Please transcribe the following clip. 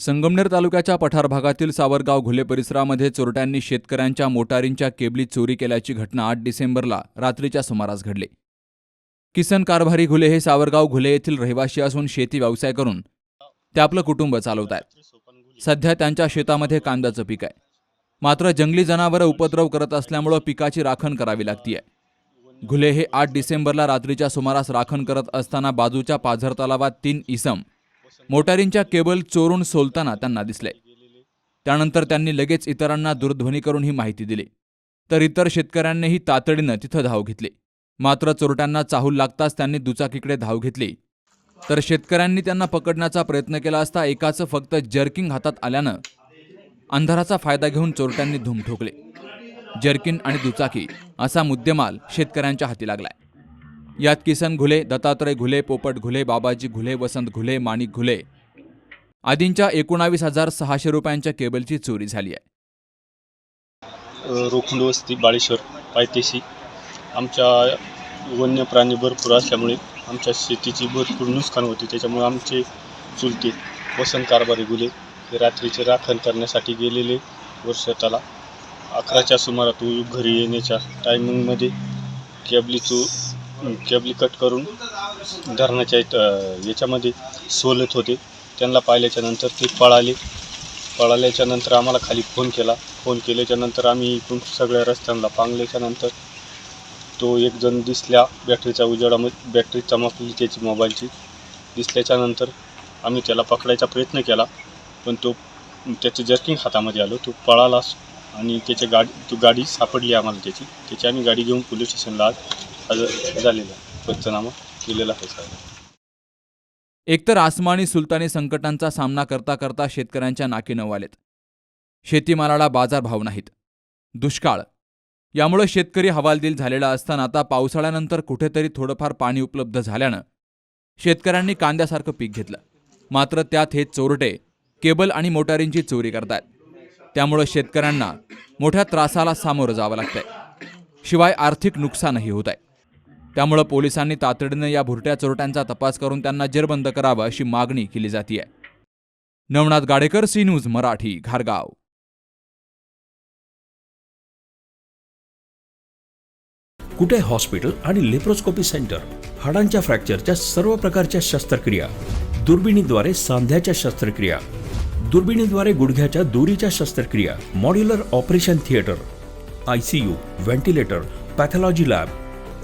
संगमनेर तालुक्याच्या पठार भागातील सावरगाव घुले परिसरामध्ये चोरट्यांनी शेतकऱ्यांच्या मोटारींच्या केबली चोरी केल्याची घटना आठ डिसेंबरला रात्रीच्या सुमारास घडली. किसन कारभारी घुले हे सावरगाव घुले येथील रहिवासी असून शेती व्यवसाय करून ते आपलं कुटुंब चालवत आहेत. सध्या त्यांच्या शेतामध्ये कांद्याचं पीक आहे. मात्र जंगली जनावरं उपद्रव करत असल्यामुळं पिकाची राखण करावी लागतीये. घुले हे आठ डिसेंबरला रात्रीच्या सुमारास राखण करत असताना बाजूच्या पाझर तलावात तीन इसम मोटारींच्या केबल चोरून सोलताना त्यांना दिसले. त्यानंतर त्यांनी लगेच इतरांना दूरध्वनी करून ही माहिती दिली. तर इतर शेतकऱ्यांनीही तातडीनं तिथं धाव घेतली. मात्र चोरट्यांना चाहूल लागताच त्यांनी दुचाकीकडे धाव घेतली. तर शेतकऱ्यांनी त्यांना पकडण्याचा प्रयत्न केला असता एकाचं फक्त जर्किंग हातात आल्यानं अंधाराचा फायदा घेऊन चोरट्यांनी धूम ठोकले. जर्किन आणि दुचाकी असा मुद्देमाल शेतकऱ्यांच्या हाती लागलाय. यात किसन घुले दत्तात्रय घुले पोपट घुले बाबाजी घुले वसंत घुले माणिक घुले. आदींच्या एकोणावीस हजार सहाशे रुपयांच्या केबलची चोरी झाली आहे. रोखंड वस्ती बाळेश्वर पायथेशी आमच्या वन्य प्राणी भरपूर असल्यामुळे आमच्या शेतीची भरपूर नुकसान होते. त्याच्यामुळे आमचे चुलते वसंत कारभारी गुले हे रात्रीचे राखण करण्यासाठी गेलेले वर्षाताला अकराच्या सुमारात घरी येण्याच्या टायमिंगमध्ये केबली चोर केबली कट करून धरणाच्या इथं, याच्यामध्ये सोलत होते. त्यांना पाहिल्याच्या नंतर ते पळाले. पळाल्याच्या नंतर आम्हाला खाली फोन केला. फोन केल्याच्यानंतर आम्ही इथून सगळ्या रस्त्यांना पांगल्याच्या नंतर तो एक जण दिसल्या बॅटरीचा उजेडामध्ये बॅटरी चमकली त्याची मोबाईलची. दिसल्याच्या नंतर आम्ही त्याला पकडायचा प्रयत्न केला. पण तो त्याचं जर्किंग हातामध्ये आलो. तो पळाला आणि त्याच्या गाडी तो गाडी सापडली आम्हाला त्याची. त्याची आम्ही गाडी घेऊन पोलीस स्टेशनला आज झालेला पंचनामा केलेला आहे साहेब. एकतर आसमानी सुलतानी संकटांचा सामना करता करता शेतकऱ्यांच्या नाकी आलेत. शेतीमालाला बाजारभाव नाहीत. दुष्काळ. यामुळे शेतकरी हवालदिल झालेला असताना आता पावसाळ्यानंतर कुठेतरी थोडंफार पाणी उपलब्ध झाल्यानं शेतकऱ्यांनी कांद्यासारखं पीक घेतलं. मात्र त्यात हे चोरटे केबल आणि मोटारींची चोरी करतायत. त्यामुळं शेतकऱ्यांना मोठ्या त्रासाला सामोरं जावं लागतंय. शिवाय आर्थिक नुकसानही होत आहे. त्यामुळं पोलिसांनी तातडीनं या भुरट्या चोरट्यांचा तपास करून त्यांना जेरबंद करावं अशी मागणी केली जाते नवनाथ गाडेकर सी न्यूज मराठी घारगाव. कुठे हॉस्पिटल आणि लेप्रोस्कोपी सेंटर? हाडांच्या फ्रॅक्चरच्या सर्व प्रकारच्या शस्त्रक्रिया. दुर्बिणीद्वारे सांध्याच्या शस्त्रक्रिया. दुर्बिणीद्वारे गुडघ्याच्या दोरीच्या शस्त्रक्रिया. Modular operation theatre. I C U ventilator pathology lab.